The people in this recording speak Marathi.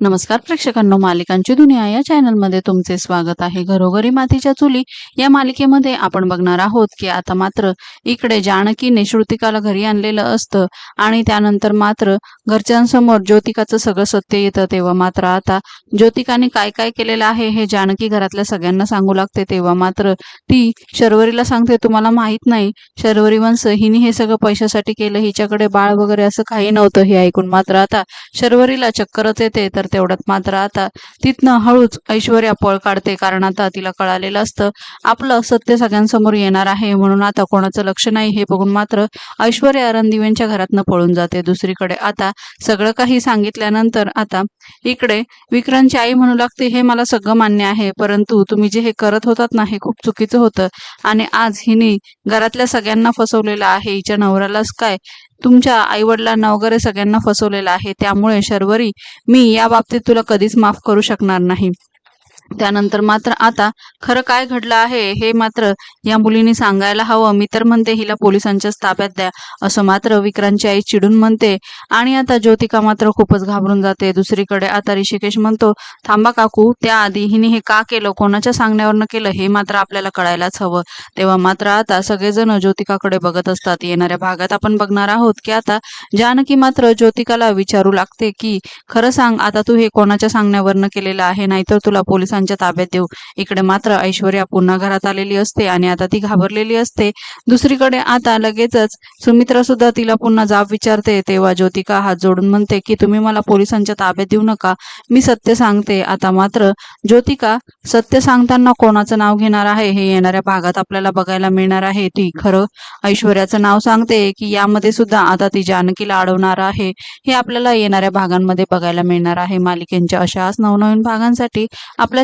नमस्कार प्रेक्षकांनो मालिकांची दुनिया या चॅनलमध्ये तुमचे स्वागत आहे. घरोघरी मातीच्या चुली या मालिकेमध्ये आपण बघणार आहोत की आता मात्र इकडे जानकीने श्रुतिकाला घरी आणलेलं असतं आणि त्यानंतर मात्र घरच्यांसमोर ज्योतिकाचं सगळं सत्य येतं. तेव्हा मात्र आता ज्योतिकाने काय काय केलेलं आहे हे जानकी घरातल्या सगळ्यांना सांगू लागते. तेव्हा मात्र ती शर्वरीला सांगते तुम्हाला माहीत नाही शर्वरी वंश हिने हे सगळं पैशासाठी केलं हिच्याकडे बाळ वगैरे असं काही नव्हतं. हे ऐकून मात्र आता शर्वरीला चक्करच येते. तर तेवढ्यात मात्र आता तिथनं हळूच ऐश्वर्या पळ काढते. कारण आता तिला कळालेलं असतं आपलं सत्य सगळ्यांसमोर येणार आहे म्हणून आता कोणाचं लक्ष नाही हे बघून मात्र ऐश्वर्या रणदिवेंच्या घरातनं पळून जाते. दुसरीकडे आता सगळं काही सांगितल्यानंतर आता इकडे विक्रांतची आई म्हणू लागते हे मला सगळं मान्य आहे परंतु तुम्ही जे हे करत होतात ना हे खूप चुकीचं होतं. आणि आज हिने घरातल्या सगळ्यांना फसवलेलं आहे. हिच्या नवऱ्यालाच काय तुमच्या आईवडिलांना वगैरे सगळ्यांना फसवलेलं आहे. त्यामुळे शर्वरी मी या बाबतीत तुला कधीच माफ करू शकणार नाही. त्यानंतर मात्र आता खरं काय घडलं आहे हे मात्र या मुलीने सांगायला हवं. मी तर म्हणते हिला पोलिसांच्याच ताब्यात द्या. असं मात्र विक्रांतची आई चिडून म्हणते. आणि आता ज्योतिका मात्र खूपच घाबरून जाते. दुसरीकडे आता ऋषिकेश म्हणतो थांबा काकू त्याआधी हिने हे का केलं? कोणाच्या सांगण्यावरनं केलं? हे मात्र आपल्याला कळायलाच हवं. तेव्हा मात्र आता सगळेजण ज्योतिकाकडे बघत असतात. येणाऱ्या भागात आपण बघणार आहोत की आता जानकी मात्र ज्योतिकाला विचारू लागते की खरं सांग आता तू हे कोणाच्या सांगण्यावरनं केलेलं आहे? नाहीतर तुला पोलिसांच्या ताब्यात देऊ. इकडे मात्र ऐश्वर्या पुन्हा घरात आलेली असते आणि आता ती घाबरलेली असते. दुसरीकडे आता लगेचच सुमित्रा सुद्धा तिला पुन्हा जाब विचारते. तेव्हा ज्योतिका हात जोडून म्हणते की तुम्ही मला पोलिसांच्या ताब्यात देऊ नका. मी सत्य सांगते. आता मात्र ज्योतिका सत्य सांगताना कोणाचं नाव घेणार आहे? हे येणाऱ्या भागात आपल्याला बघायला मिळणार आहे. ती खरं ऐश्वर्याचं नाव सांगते की यामध्ये सुद्धा आता ती जानकीला अडवणार आहे. हे आपल्याला येणाऱ्या भागांमध्ये बघायला मिळणार आहे. मालिकेंच्या अशाच नवनवीन भागांसाठी आपल्या